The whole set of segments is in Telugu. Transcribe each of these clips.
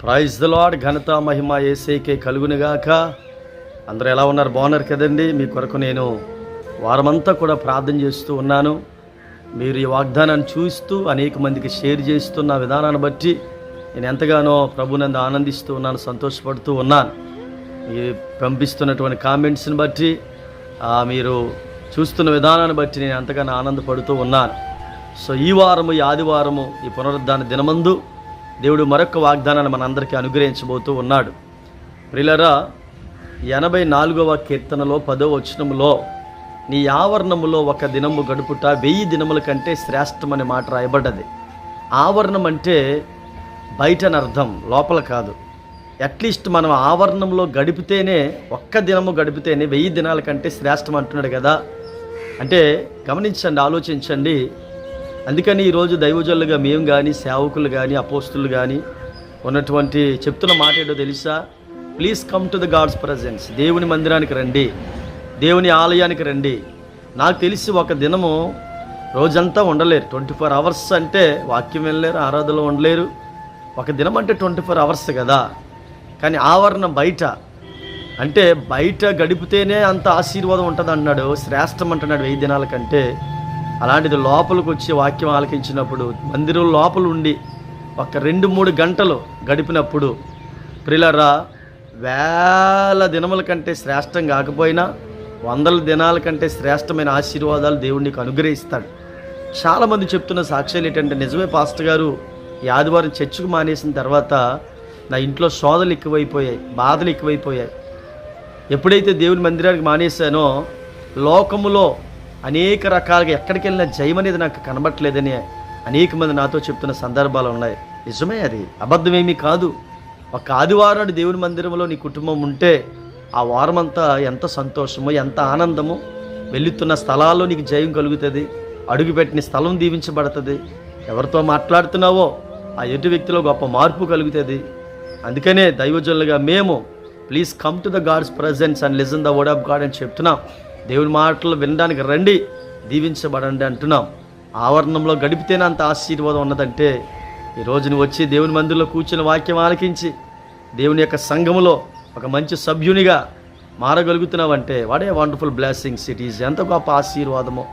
ప్రైజ్ ద లాడ్ ఘనత మహిమ ఏసైకే కలుగునిగాక. అందరూ ఎలా ఉన్నారు? బాగున్నారు కదండి? మీ కొరకు నేను వారమంతా కూడా ప్రార్థన చేస్తూ ఉన్నాను. మీరు ఈ వాగ్దానాన్ని చూస్తూ అనేక మందికి షేర్ చేస్తున్న విధానాన్ని బట్టి నేను ఎంతగానో ప్రభునందు ఆనందిస్తూ ఉన్నాను సంతోషపడుతూ ఉన్నాను. మీరు పంపిస్తున్నటువంటి కామెంట్స్ని బట్టి మీరు చూస్తున్న విధానాన్ని బట్టి నేను ఎంతగానో ఆనందపడుతూ ఉన్నాను. సో ఈ వారము ఈ ఆదివారము ఈ పునరుద్ధాన దినమందు దేవుడు మరొక వాగ్దానాన్ని మనందరికీ అనుగ్రహించబోతూ ఉన్నాడు. ప్రిలరా ఎనభై నాలుగవ కీర్తనలో పదో వచనములో నీ ఆవరణములో ఒక దినము గడుపుట వెయ్యి దినముల కంటే శ్రేష్టమని మాట రాయబడ్డది. ఆవరణం అంటే బయటని అర్థం లోపల కాదు. అట్లీస్ట్ మనం ఆవరణంలో గడిపితేనే ఒక్క దినము గడిపితేనే వెయ్యి దినాల కంటే శ్రేష్టం అంటున్నాడు కదా. అంటే గమనించండి ఆలోచించండి. అందుకని ఈరోజు దైవజనులుగా మేము కానీ సేవకులు కానీ అపోస్తులు కానీ ఉన్నటువంటి చెప్తున్న మాట ఏంటో తెలుసా? Please come to the God's presence దేవుని మందిరానికి రండి. దేవుని ఆలయానికి రండి. నాకు తెలిసి ఒక దినము రోజంతా ఉండలేరు. ట్వంటీ ఫోర్ అవర్స్ అంటే వాక్యం వెళ్ళలేరు ఆరాధనలో ఉండలేరు. ఒక దినం అంటే ట్వంటీ ఫోర్ అవర్స్ కదా. కానీ ఆవరణ బయట. అంటే బయట గడిపితేనే అంత ఆశీర్వాదం ఉంటుంది అన్నాడు శ్రేష్టం అంటున్నాడు వెయ్యి దినాల కంటే. అలాంటిది లోపలికి వచ్చి వాక్యం ఆలకించినప్పుడు మందిరం లోపల ఉండి ఒక రెండు మూడు గంటలు గడిపినప్పుడు ప్రిలరా వేల దినముల కంటే శ్రేష్టం కాకపోయినా వందల దినాల కంటే శ్రేష్టమైన ఆశీర్వాదాలు దేవుడికి అనుగ్రహిస్తాడు. చాలామంది చెప్తున్న సాక్ష్యాలు ఏంటంటే నిజమే పాస్టర్ గారు ఈ ఆదివారం చర్చకు మానేసిన తర్వాత నా ఇంట్లో శోధలు ఎక్కువైపోయాయి బాధలు ఎక్కువైపోయాయి. ఎప్పుడైతే దేవుని మందిరానికి మానేశానో లోకములో అనేక రకాలుగా ఎక్కడికి వెళ్ళినా జయం అనేది నాకు కనబట్టలేదని అనేక మంది నాతో చెప్తున్న సందర్భాలు ఉన్నాయి. నిజమే అది. అబద్ధమేమీ కాదు. ఒక ఆదివారం దేవుని మందిరంలో నీ కుటుంబం ఉంటే ఆ వారమంతా ఎంత సంతోషమో ఎంత ఆనందమో వెళుతున్న స్థలాల్లో నీకు జయం కలుగుతుంది. అడుగుపెట్టిన స్థలం దీవించబడుతుంది. ఎవరితో మాట్లాడుతున్నావో ఆ ఎటు వ్యక్తిలో గొప్ప మార్పు కలుగుతుంది. అందుకనే దైవజనులుగా మేము please come to the God's presence and listen the word of God అని చెప్తున్నాం. దేవుని మాటలు వినడానికి రండి దీవించబడండి అంటున్నాం. ఆవరణంలో గడిపితేనే అంత ఆశీర్వాదం ఉన్నదంటే ఈ రోజున వచ్చి దేవుని మందిరంలో కూర్చుని వాక్యం ఆలకించి దేవుని యొక్క సంఘములో ఒక మంచి సభ్యునిగా మారగలుగుతున్నావంటే వాడే వండర్ఫుల్ బ్లెస్సింగ్స్ ఇట్ ఈజ్ ఎంత గొప్ప ఆశీర్వాదమో.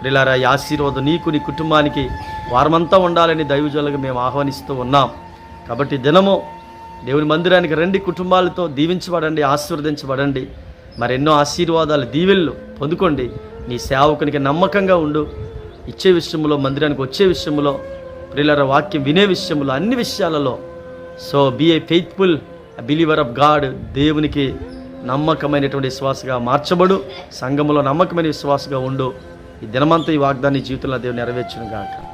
ప్రిలారా ఈ ఆశీర్వాదం నీకు నీ కుటుంబానికి వారమంతా ఉండాలని దైవజనులుగా మేము ఆహ్వానిస్తూ ఉన్నాం. కాబట్టి దినము దేవుని మందిరానికి రండి కుటుంబాలతో దీవించబడండి ఆశీర్వదించబడండి. మరెన్నో ఆశీర్వాదాలు దీవెళ్ళు పొందుకోండి. నీ సేవకునికి నమ్మకంగా ఉండు. ఇచ్చే విషయంలో మందిరానికి వచ్చే విషయంలో ప్రిల్లర వాక్యం వినే విషయంలో అన్ని విషయాలలో. So be a faithful believer of God దేవునికి నమ్మకమైనటువంటి విశ్వాసగా మార్చబడు. సంఘములో నమ్మకమైన విశ్వాసగా ఉండు. ఈ దినమంతా ఈ వాగ్దాన్ని జీవితంలో దేవుని నెరవేర్చును గాక